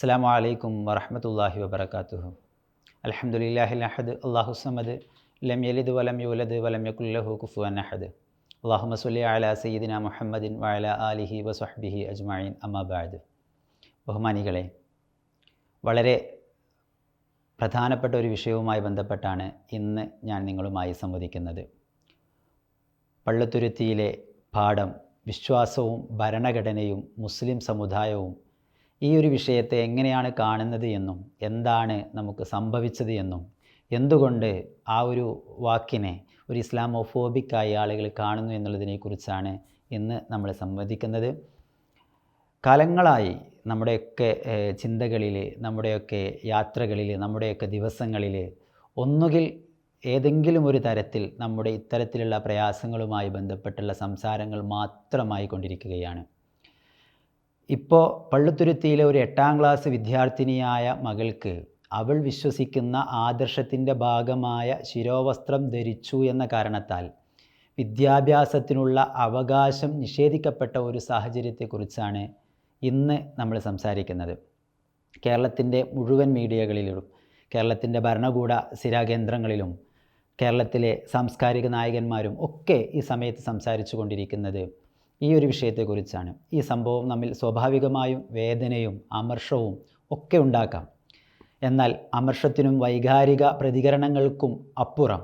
അസ്സാം വലൈക്കും വറഹമത്തല്ലാഹി അലഹമുല്ലാഹി അഹദ് അള്ളാഹു സമദ് ലം യലിദ് വലം യൂലദ് വലം യക്കുല്ലഹു കുഫുവൻ അഹദ്. അള്ളാഹു മസുല്ലി അല സയ്യിദിന മുഹമ്മദിൻ വഅല ആലിഹി വസ്ഹബിഹി അജ്മായിൻ അമ്മാബാദ് ബഹുമാനികളെ വളരെ പ്രധാനപ്പെട്ട ഒരു വിഷയവുമായി ബന്ധപ്പെട്ടാണ് ഇന്ന് ഞാൻ നിങ്ങളുമായി സംവദിക്കുന്നത്. പള്ളുത്തുരുത്തിയിലെ പാഠം വിശ്വാസവും ഭരണഘടനയും മുസ്ലിം സമുദായവും ഈ ഒരു വിഷയത്തെ എങ്ങനെയാണ് കാണുന്നത് എന്നും എന്താണ് നമുക്ക് സംഭവിച്ചത് എന്നും എന്തുകൊണ്ട് ആ ഒരു വാക്കിനെ ഒരു ഇസ്ലാമോഫോബിക്കായി ആളുകൾ കാണുന്നു എന്നുള്ളതിനെക്കുറിച്ചാണ് ഇന്ന് നമ്മൾ സംവദിക്കുന്നത്. കാലങ്ങളായി നമ്മുടെയൊക്കെ ചിന്തകളിൽ നമ്മുടെയൊക്കെ യാത്രകളിൽ നമ്മുടെയൊക്കെ ദിവസങ്ങളിൽ ഒന്നുകിൽ ഏതെങ്കിലും ഒരു തരത്തിൽ നമ്മുടെ ഇത്തരത്തിലുള്ള പ്രയാസങ്ങളുമായി ബന്ധപ്പെട്ടുള്ള സംസാരങ്ങൾ മാത്രമായി കൊണ്ടിരിക്കുകയാണ്. ഇപ്പോൾ പള്ളുത്തുരുത്തിയിലെ ഒരു എട്ടാം ക്ലാസ് വിദ്യാർത്ഥിനിയായ മകൾക്ക് അവൾ വിശ്വസിക്കുന്ന ആദർശത്തിന്റെ ഭാഗമായ ശിരോവസ്ത്രം ധരിച്ചു എന്ന കാരണത്താൽ വിദ്യാഭ്യാസത്തിനുള്ള അവകാശം നിഷേധിക്കപ്പെട്ട ഒരു സാഹചര്യത്തെക്കുറിച്ചാണ് ഇന്ന് നമ്മൾ സംസാരിക്കുന്നത്. കേരളത്തിന്റെ മുഴുവൻ മീഡിയകളിലും കേരളത്തിന്റെ ഭരണകൂട സ്ഥിരാകേന്ദ്രങ്ങളിലും കേരളത്തിലെ സാംസ്കാരിക നായകന്മാരും ഒക്കെ ഈ സമയത്ത് സംസാരിച്ചു കൊണ്ടിരിക്കുന്നത് ഈ ഒരു വിഷയത്തെക്കുറിച്ചാണ്. ഈ സംഭവം നമ്മിൽ സ്വാഭാവികമായും വേദനയും അമർഷവും ഒക്കെ ഉണ്ടാക്കാം. എന്നാൽ അമർഷത്തിനും വൈകാരിക പ്രതികരണങ്ങൾക്കും അപ്പുറം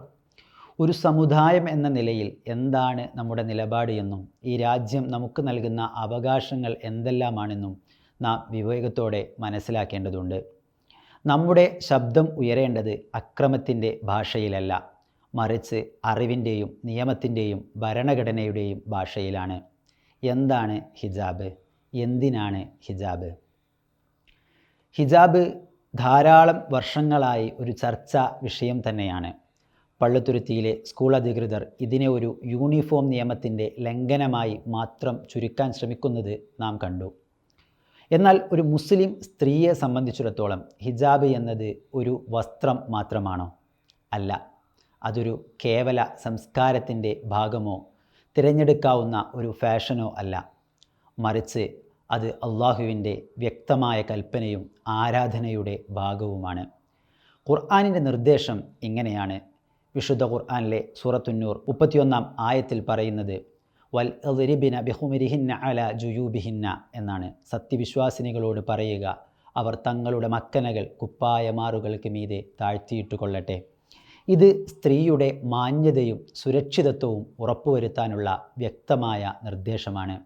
ഒരു സമുദായം എന്ന നിലയിൽ എന്താണ് നമ്മുടെ നിലപാട് എന്നും ഈ രാജ്യം നമുക്ക് നൽകുന്ന അവകാശങ്ങൾ എന്തെല്ലാമാണെന്നും നാം വിവേകത്തോടെ മനസ്സിലാക്കേണ്ടതുണ്ട്. നമ്മുടെ ശബ്ദം ഉയരേണ്ടത് അക്രമത്തിന്റെ ഭാഷയിലല്ല മറിച്ച് അറിവിന്റെയും നിയമത്തിന്റെയും ഭരണഘടനയുടെയും ഭാഷയിലാണ്. എന്താണ് ഹിജാബ്? എന്തിനാണ് ഹിജാബ്? ഹിജാബ് ധാരാളം വർഷങ്ങളായി ഒരു ചർച്ചാ വിഷയം തന്നെയാണ്. പള്ളുത്തുരുത്തിയിലെ സ്കൂൾ അധികൃതർ ഇതിനെ ഒരു യൂണിഫോം നിയമത്തിന്റെ ലംഘനമായി മാത്രം ചുരുക്കാൻ ശ്രമിക്കുന്നത് നാം കണ്ടു. എന്നാൽ ഒരു മുസ്ലിം സ്ത്രീയെ സംബന്ധിച്ചിടത്തോളം ഹിജാബ് എന്നത് ഒരു വസ്ത്രം മാത്രമാണോ? അല്ല അതൊരു കേവല സംസ്കാരത്തിന്റെ ഭാഗമോ തിരഞ്ഞെടുക്കാവുന്ന ഒരു ഫാഷനോ അല്ല. മറിച്ച് അത് അള്ളാഹുവിന്റെ വ്യക്തമായ കൽപ്പനയും ആരാധനയുടെ ഭാഗവുമാണ്. ഖുർആാനിന്റെ നിർദ്ദേശം ഇങ്ങനെയാണ്. വിശുദ്ധ ഖുർആാനിലെ സൂറത്തുന്നൂർ മുപ്പത്തിയൊന്നാം ആയത്തിൽ പറയുന്നത് വൽ എറിബിന ബിഹുമിരിഹിന്ന അല ജുയൂബിഹിന്ന എന്നാണ്. സത്യവിശ്വാസിനികളോട് പറയുക അവർ തങ്ങളുടെ മക്കനകൾ കുപ്പായമാറുകൾക്ക് മീതെ താഴ്ത്തിയിട്ട് കൊള്ളട്ടെ ഇത് സ്ത്രീയുടെ മാന്യതയും സുരക്ഷിതത്വവും ഉറപ്പുവരുത്താനുള്ള വ്യക്തമായ നിർദ്ദേശമാണ്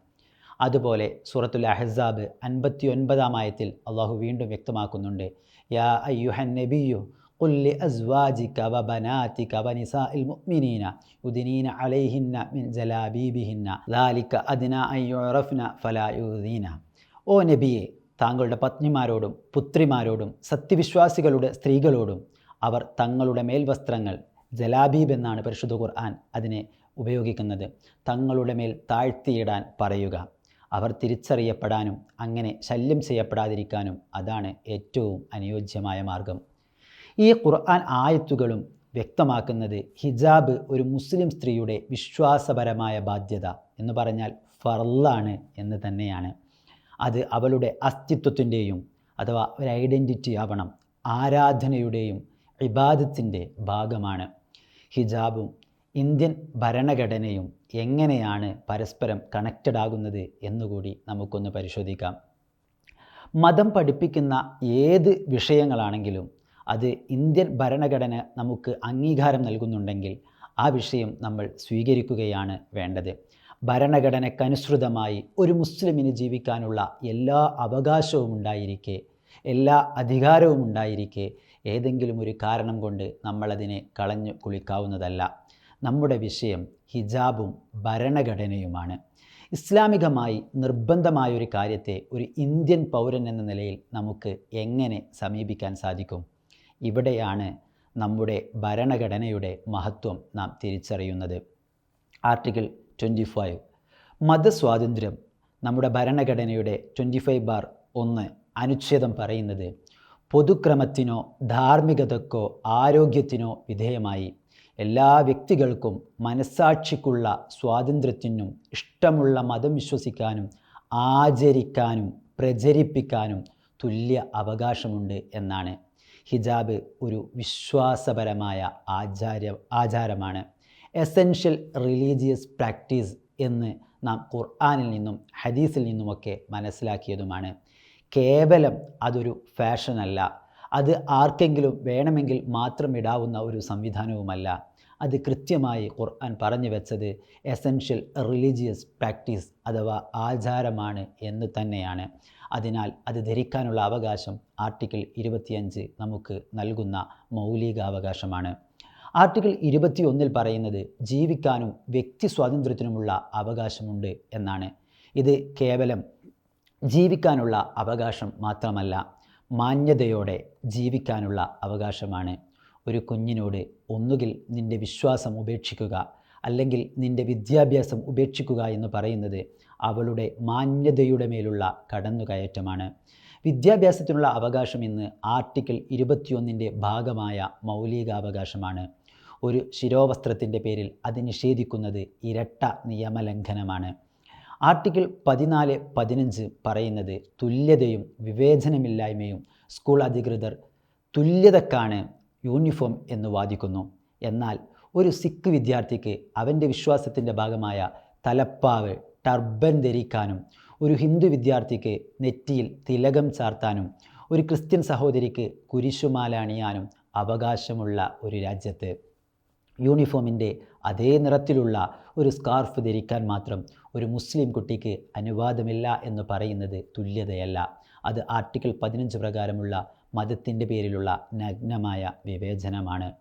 അതുപോലെ സൂറത്തുൽ അഹസാബ് അൻപത്തി ഒൻപതാം ആയത്തിൽ അള്ളാഹു വീണ്ടും വ്യക്തമാക്കുന്നുണ്ട് യാ അയ്യുഹൻ നബിയു قل لأزواجك وبناتك ونساء المؤمنين يدنين عليهن من جلابيبهن ذلك أدنى أن يعرفن فلا يؤذين ഓ നബിയെ താങ്കളുടെ പത്നിമാരോടും പുത്രിമാരോടും സത്യവിശ്വാസികളുടെ സ്ത്രീകളോടും അവർ തങ്ങളുടെ മേൽവസ്ത്രങ്ങൾ ജലാബീബ് എന്നാണ് പരിശുദ്ധ ഖുർആൻ അതിനെ ഉപയോഗിക്കുന്നത്. തങ്ങളുടെ മേൽ താഴ്ത്തിയിടാൻ പറയുക. അവർ തിരിച്ചറിയപ്പെടാനും അങ്ങനെ ശല്യം ചെയ്യപ്പെടാതിരിക്കാനും അതാണ് ഏറ്റവും അനുയോജ്യമായ മാർഗം. ഈ ഖുർആൻ ആയത്തുകളും വ്യക്തമാക്കുന്നത് ഹിജാബ് ഒരു മുസ്ലിം സ്ത്രീയുടെ വിശ്വാസപരമായ ബാധ്യത എന്ന് പറഞ്ഞാൽ ഫർലാണ് എന്ന് തന്നെയാണ്. അത് അവളുടെ അസ്തിത്വത്തിന്റെയും അഥവാ ഒരു ഐഡന്റിറ്റി ആവണം ആരാധനയുടെയും ഇബാദത്തിന്റെ ഭാഗമാണ്. ഹിജാബും ഇന്ത്യൻ ഭരണഘടനയും എങ്ങനെയാണ് പരസ്പരം കണക്റ്റഡ് ആകുന്നത് എന്നുകൂടി നമുക്കൊന്ന് പരിശോധിക്കാം. മതം പഠിപ്പിക്കുന്ന ഏത് വിഷയങ്ങളാണെങ്കിലും അത് ഇന്ത്യൻ ഭരണഘടന നമുക്ക് അംഗീകാരം നൽകുന്നുണ്ടെങ്കിൽ ആ വിഷയം നമ്മൾ സ്വീകരിക്കുകയാണ് വേണ്ടത്. ഭരണഘടനക്കനുസൃതമായി ഒരു മുസ്ലിമിന് ജീവിക്കാനുള്ള എല്ലാ അവകാശവും ഉണ്ടായിരിക്കെ എല്ലാ അധികാരവും ഉണ്ടായിരിക്കെ ഏതെങ്കിലും ഒരു കാരണം കൊണ്ട് നമ്മളതിനെ കളഞ്ഞു കുളിക്കാവുന്നതല്ല. നമ്മുടെ വിഷയം ഹിജാബും ഭരണഘടനയുമാണ്. ഇസ്ലാമികമായി നിർബന്ധമായൊരു കാര്യത്തെ ഒരു ഇന്ത്യൻ പൗരൻ എന്ന നിലയിൽ നമുക്ക് എങ്ങനെ സമീപിക്കാൻ സാധിക്കും? ഇവിടെയാണ് നമ്മുടെ ഭരണഘടനയുടെ മഹത്വം നാം തിരിച്ചറിയുന്നത്. Article twenty five. മതസ്വാതന്ത്ര്യം നമ്മുടെ ഭരണഘടനയുടെ ട്വന്റി ഫൈവ് ബാർ ഒന്ന് അനുച്ഛേദം പറയുന്നത് പൊതുക്രമത്തിനോ ധാർമ്മികതക്കോ ആരോഗ്യത്തിനോ വിധേയമായി. എല്ലാ വ്യക്തികൾക്കും മനസ്സാക്ഷിക്കുള്ള സ്വാതന്ത്ര്യത്തിനും ഇഷ്ടമുള്ള മതം വിശ്വസിക്കാനും ആചരിക്കാനും പ്രചരിപ്പിക്കാനും തുല്യ അവകാശമുണ്ട് എന്നാണ്. ഹിജാബ് ഒരു വിശ്വാസപരമായ ആചാര ആചാരമാണ്. എസെൻഷ്യൽ റിലീജിയസ് പ്രാക്ടീസ് എന്ന് നാം ഖുർആാനിൽ നിന്നും ഹദീസിൽ നിന്നുമൊക്കെ മനസ്സിലാക്കിയതുമാണ്. കേവലം അതൊരു ഫാഷനല്ല. അത് ആർക്കെങ്കിലും വേണമെങ്കിൽ മാത്രം ഇടാവുന്ന ഒരു സംവിധാനവുമല്ല. അത് കൃത്യമായി ഖുർആൻ പറഞ്ഞു വെച്ചത് എസെൻഷ്യൽ റിലീജിയസ് പ്രാക്ടീസ് അഥവാ ആചാരമാണ് എന്ന് തന്നെയാണ്. അതിനാൽ അത് ധരിക്കാനുള്ള അവകാശം ആർട്ടിക്കിൾ ഇരുപത്തിയഞ്ച് നമുക്ക് നൽകുന്ന മൗലികാവകാശമാണ്. ആർട്ടിക്കിൾ ഇരുപത്തിയൊന്നിൽ പറയുന്നത് ജീവിക്കാനും വ്യക്തി സ്വാതന്ത്ര്യത്തിനുമുള്ള അവകാശമുണ്ട് എന്നാണ്. ഇത് കേവലം ജീവിക്കാനുള്ള അവകാശം മാത്രമല്ല മാന്യതയോടെ ജീവിക്കാനുള്ള അവകാശമാണ്. ഒരു കുഞ്ഞിനോട് ഒന്നുകിൽ നിന്റെ വിശ്വാസം ഉപേക്ഷിക്കുക അല്ലെങ്കിൽ നിന്റെ വിദ്യാഭ്യാസം ഉപേക്ഷിക്കുക എന്ന് പറയുന്നത് അവളുടെ മാന്യതയുടെ മേലുള്ള കടന്നുകയറ്റമാണ്. വിദ്യാഭ്യാസത്തിനുള്ള അവകാശം ഇന്ന് ആർട്ടിക്കിൾ ഇരുപത്തിയൊന്നിന്റെ ഭാഗമായ മൗലികാവകാശമാണ്. ഒരു ശിരോവസ്ത്രത്തിന്റെ പേരിൽ അത് നിഷേധിക്കുന്നത് ഇരട്ട നിയമലംഘനമാണ്. ആർട്ടിക്കിൾ പതിനാല് പതിനഞ്ച് പറയുന്നത് തുല്യതയും വിവേചനമില്ലായ്മയും സ്കൂൾ അധികൃതർ തുല്യതക്കാണ് യൂണിഫോം എന്ന് വാദിക്കുന്നു. എന്നാൽ ഒരു സിഖ് വിദ്യാർത്ഥിക്ക് അവന്റെ വിശ്വാസത്തിന്റെ ഭാഗമായ തലപ്പാവ് ടർബൻ ധരിക്കാനും ഒരു ഹിന്ദു വിദ്യാർത്ഥിക്ക് നെറ്റിയിൽ തിലകം ചാർത്താനും ഒരു ക്രിസ്ത്യൻ സഹോദരിക്ക് കുരിശുമാല അണിയാനും അവകാശമുള്ള ഒരു രാജ്യത്ത് യൂണിഫോമിന്റെ അതേ നിറത്തിലുള്ള ഒരു സ്കാർഫ് ധരിക്കാൻ മാത്രം ഒരു മുസ്ലിം കുട്ടിക്ക് അനുവാദമില്ല എന്ന് പറയുന്നത് തുല്യതയല്ല. അത് ആർട്ടിക്കിൾ പതിനഞ്ച് പ്രകാരമുള്ള മതത്തിന്റെ പേരിലുള്ള നഗ്നമായ വിവേചനമാണ്.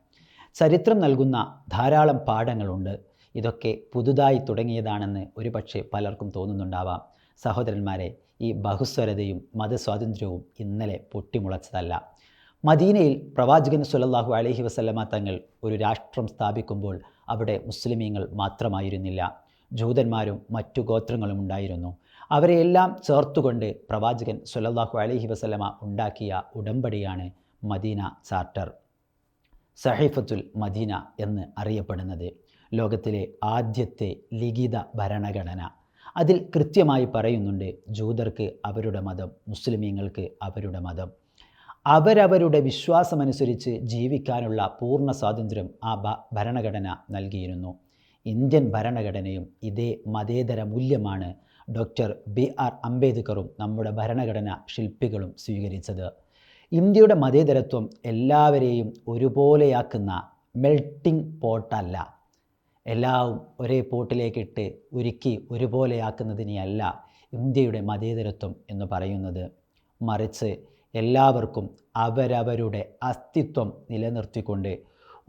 ചരിത്രം നൽകുന്ന ധാരാളം പാഠങ്ങളുണ്ട്. ഇതൊക്കെ പുതുതായി തുടങ്ങിയതാണെന്ന് ഒരുപക്ഷെ പലർക്കും തോന്നുന്നുണ്ടാവാം. സഹോദരന്മാരെ ഈ ബഹുസ്വരതയും മതസ്വാതന്ത്ര്യവും ഇന്നലെ പൊട്ടിമുളച്ചതല്ല. മദീനയിൽ പ്രവാചകൻ സുലല്ലാഹു അലഹി വസല്ലമ തങ്ങൾ ഒരു രാഷ്ട്രം സ്ഥാപിക്കുമ്പോൾ അവിടെ മുസ്ലിമീങ്ങൾ മാത്രമായിരുന്നില്ല. ജൂതന്മാരും മറ്റു ഗോത്രങ്ങളും ഉണ്ടായിരുന്നു. അവരെയെല്ലാം ചേർത്തുകൊണ്ട് പ്രവാചകൻ സുലല്ലാഹു അലഹി വസല്ലമ ഉണ്ടാക്കിയ ഉടമ്പടിയാണ് മദീന ചാർട്ടർ. സഹീഫത്തുൽ മദീന എന്ന് അറിയപ്പെടുന്നത് ലോകത്തിലെ ആദ്യത്തെ ലിഖിത ഭരണഘടന. അതിൽ കൃത്യമായി പറയുന്നുണ്ട് ജൂതർക്ക് അവരുടെ മതം മുസ്ലിമീങ്ങൾക്ക് അവരുടെ മതം. അവരവരുടെ വിശ്വാസമനുസരിച്ച് ജീവിക്കാനുള്ള പൂർണ സ്വാതന്ത്ര്യം ആ ഭരണഘടന നൽകിയിരുന്നു. ഇന്ത്യൻ ഭരണഘടനയും ഇതേ മതേതര മൂല്യമാണ് ഡോക്ടർ ബി ആർ അംബേദ്കറും നമ്മുടെ ഭരണഘടന ശില്പികളും സ്വീകരിച്ചത്. ഇന്ത്യയുടെ മതേതരത്വം എല്ലാവരെയും ഒരുപോലെയാക്കുന്ന മെൽട്ടിംഗ് പോട്ടല്ല. എല്ലാം ഒരേ പോട്ടിലേക്കിട്ട് ഉരുക്കി ഒരുപോലെയാക്കുന്നതിനെയല്ല ഇന്ത്യയുടെ മതേതരത്വം എന്ന് പറയുന്നത്. മറിച്ച് എല്ലാവർക്കും അവരവരുടെ അസ്തിത്വം നിലനിർത്തിക്കൊണ്ട്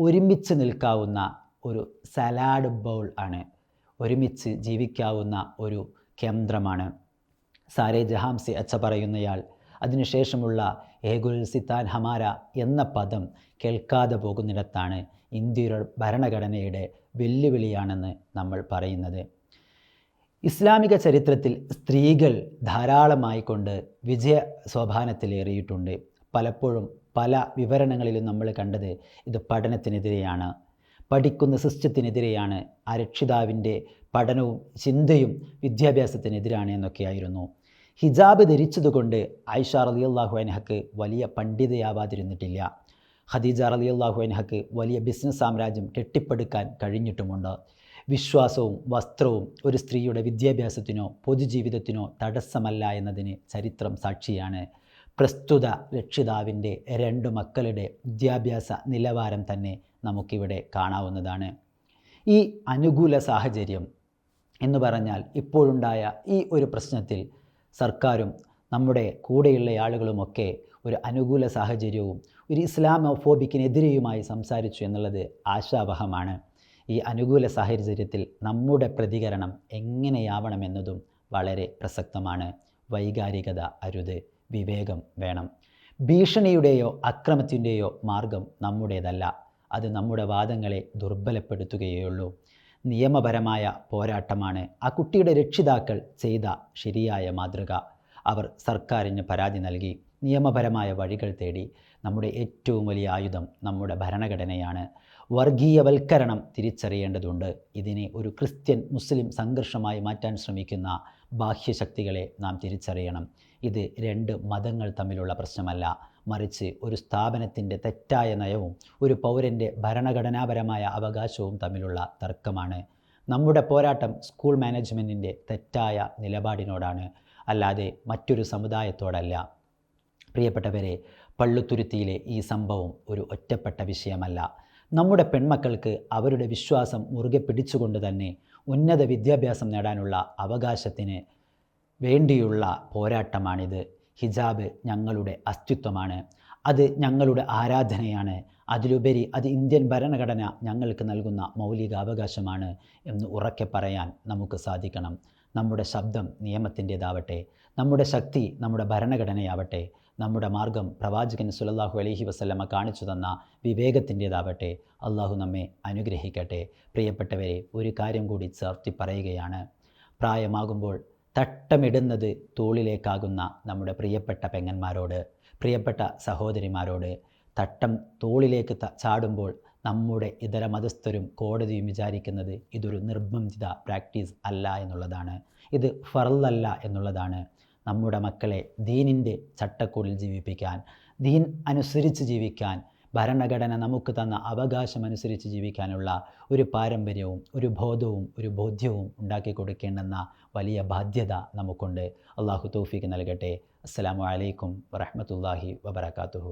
ഒരുമിച്ച് നിൽക്കാവുന്ന ഒരു സലാഡ് ബൗൾ ആണ്. ഒരുമിച്ച് ജീവിക്കാവുന്ന ഒരു കേന്ദ്രമാണ്. സാരേ ജഹാംസി അച്ഛ പറയുന്നയാൾ അതിനുശേഷമുള്ള ഏഗുൽ സിത്താൻ ഹമാര എന്ന പദം കേൾക്കാതെ പോകുന്നിടത്താണ് ഇന്ത്യയുടെ ഭരണഘടനയുടെ വെല്ലുവിളിയാണെന്ന് നമ്മൾ പറയുന്നത്. ഇസ്ലാമിക ചരിത്രത്തിൽ സ്ത്രീകൾ ധാരാളമായി കൊണ്ട് വിജയ സോപാനത്തിലേറിയിട്ടുണ്ട് പലപ്പോഴും പല വിവരണങ്ങളിലും നമ്മൾ കണ്ടത് ഇത് പഠനത്തിനെതിരെയാണ്. പഠിക്കുന്ന സിസ്റ്റത്തിനെതിരെയാണ്. ആ രക്ഷിതാവിന്റെ പഠനവും ചിന്തയും വിദ്യാഭ്യാസത്തിനെതിരാണ് എന്നൊക്കെയായിരുന്നു. ഹിജാബ് ധരിച്ചതുകൊണ്ട് ആയിഷ റലിയല്ലാഹു അൻഹക്ക് വലിയ പണ്ഡിതയാവാതിരുന്നിട്ടില്ല. ഖദീജ റലിയല്ലാഹു അൻഹക്ക് വലിയ ബിസിനസ് സാമ്രാജ്യം കെട്ടിപ്പടുക്കാൻ കഴിഞ്ഞിട്ടുമുണ്ട്. വിശ്വാസവും വസ്ത്രവും ഒരു സ്ത്രീയുടെ വിദ്യാഭ്യാസത്തിനോ പൊതുജീവിതത്തിനോ തടസ്സമല്ല എന്നതിന് ചരിത്രം സാക്ഷിയാണ്. പ്രസ്തുത രക്ഷിതാവിന്റെ രണ്ട് മക്കളുടെ വിദ്യാഭ്യാസ നിലവാരം തന്നെ നമുക്കിവിടെ കാണാവുന്നതാണ്. ഈ അനുകൂല സാഹചര്യം എന്ന് പറഞ്ഞാൽ ഇപ്പോഴുണ്ടായ ഈ ഒരു പ്രശ്നത്തിൽ സർക്കാരും നമ്മുടെ കൂടെയുള്ള ആളുകളുമൊക്കെ ഒരു അനുകൂല സാഹചര്യവും ഒരു ഇസ്ലാമോഫോബിക്കിനെതിരെയുമായി സംസാരിച്ചു എന്നുള്ളത് ആശാവഹമാണ്. ഈ അനുകൂല സാഹചര്യത്തിൽ നമ്മുടെ പ്രതികരണം എങ്ങനെയാവണമെന്നതും വളരെ പ്രസക്തമാണ്. വൈകാരികത അരുത് വിവേകം വേണം. ഭീഷണിയുടെയോ അക്രമത്തിന്റെയോ മാർഗം നമ്മുടേതല്ല. അത് നമ്മുടെ വാദങ്ങളെ ദുർബലപ്പെടുത്തുകയുള്ളൂ നിയമപരമായ പോരാട്ടമാണ്. ആ കുട്ടിയുടെ രക്ഷിതാക്കൾ ചെയ്ത ശരിയായ മാതൃക. അവർ സർക്കാരിന് പരാതി നൽകി. നിയമപരമായ വഴികൾ തേടി. നമ്മുടെ ഏറ്റവും വലിയ ആയുധം നമ്മുടെ ഭരണഘടനയാണ്. വർഗീയവൽക്കരണം തിരിച്ചറിയേണ്ടതുണ്ട്. ഇതിനെ ഒരു ക്രിസ്ത്യൻ മുസ്ലിം സംഘർഷമായി മാറ്റാൻ ശ്രമിക്കുന്ന ബാഹ്യശക്തികളെ നാം തിരിച്ചറിയണം. ഇത് രണ്ട് മതങ്ങൾ തമ്മിലുള്ള പ്രശ്നമല്ല. മറിച്ച് ഒരു സ്ഥാപനത്തിന്റെ തെറ്റായ നയവും ഒരു പൗരന്റെ ഭരണഘടനാപരമായ അവകാശവും തമ്മിലുള്ള തർക്കമാണ്. നമ്മുടെ പോരാട്ടം സ്കൂൾ മാനേജ്മെന്റിന്റെ തെറ്റായ നിലപാടിനോടാണ് അല്ലാതെ മറ്റൊരു സമുദായത്തോടല്ല. പ്രിയപ്പെട്ടവരെ പള്ളുത്തുരുത്തിയിലെ ഈ സംഭവം ഒരു ഒറ്റപ്പെട്ട വിഷയമല്ല. നമ്മുടെ പെൺമക്കൾക്ക് അവരുടെ വിശ്വാസം മുറുകെ പിടിച്ചുകൊണ്ട് തന്നെ ഉന്നത വിദ്യാഭ്യാസം നേടാനുള്ള അവകാശത്തിന് വേണ്ടിയുള്ള പോരാട്ടമാണിത്. ഹിജാബ് ഞങ്ങളുടെ അസ്തിത്വമാണ്. അത് ഞങ്ങളുടെ ആരാധനയാണ്. അതിലുപരി അത് ഇന്ത്യൻ ഭരണഘടന ഞങ്ങൾക്ക് നൽകുന്ന മൗലിക അവകാശമാണ് എന്ന് ഉറക്കെ പറയാൻ നമുക്ക് സാധിക്കണം. നമ്മുടെ ശബ്ദം നിയമത്തിന്റേതാവട്ടെ നമ്മുടെ ശക്തി നമ്മുടെ ഭരണഘടനയാവട്ടെ നമ്മുടെ മാർഗം പ്രവാചകൻ സുലല്ലാഹു അലഹി വസല്ലമ കാണിച്ചു തന്ന വിവേകത്തിന്റേതാവട്ടെ അള്ളാഹു നമ്മെ അനുഗ്രഹിക്കട്ടെ. പ്രിയപ്പെട്ടവരെ ഒരു കാര്യം കൂടി ചേർത്തി പറയുകയാണ്. പ്രായമാകുമ്പോൾ തട്ടമിടുന്നത് തോളിലേക്കാകുന്ന നമ്മുടെ പ്രിയപ്പെട്ട പെങ്ങന്മാരോട് പ്രിയപ്പെട്ട സഹോദരിമാരോട്. തട്ടം തോളിലേക്ക് ചാടുമ്പോൾ നമ്മുടെ ഇതര മതസ്ഥരും കോടതിയും വിചാരിക്കുന്നത് ഇതൊരു നിർബന്ധിത പ്രാക്ടീസ് അല്ല എന്നുള്ളതാണ്. ഇത് ഫറലല്ല എന്നുള്ളതാണ്. നമ്മുടെ മക്കളെ ദീനിന്റെ ചട്ടക്കൂടിൽ ജീവിപ്പിക്കാൻ ദീൻ അനുസരിച്ച് ജീവിക്കാൻ ഭരണഘടന നമുക്ക് തന്ന അവകാശം അനുസരിച്ച് ജീവിക്കാനുള്ള ഒരു പാരമ്പര്യവും ഒരു ബോധവും ഒരു ബോധ്യവും ഉണ്ടാക്കി കൊടുക്കേണ്ടെന്ന വലിയ ബാധ്യത നമുക്കുണ്ട്. അള്ളാഹു തൗഫീക്ക് നൽകട്ടെ. അസ്സാം വലൈക്കും വറഹ്മത്തുള്ളാഹി വബറകാതുഹു.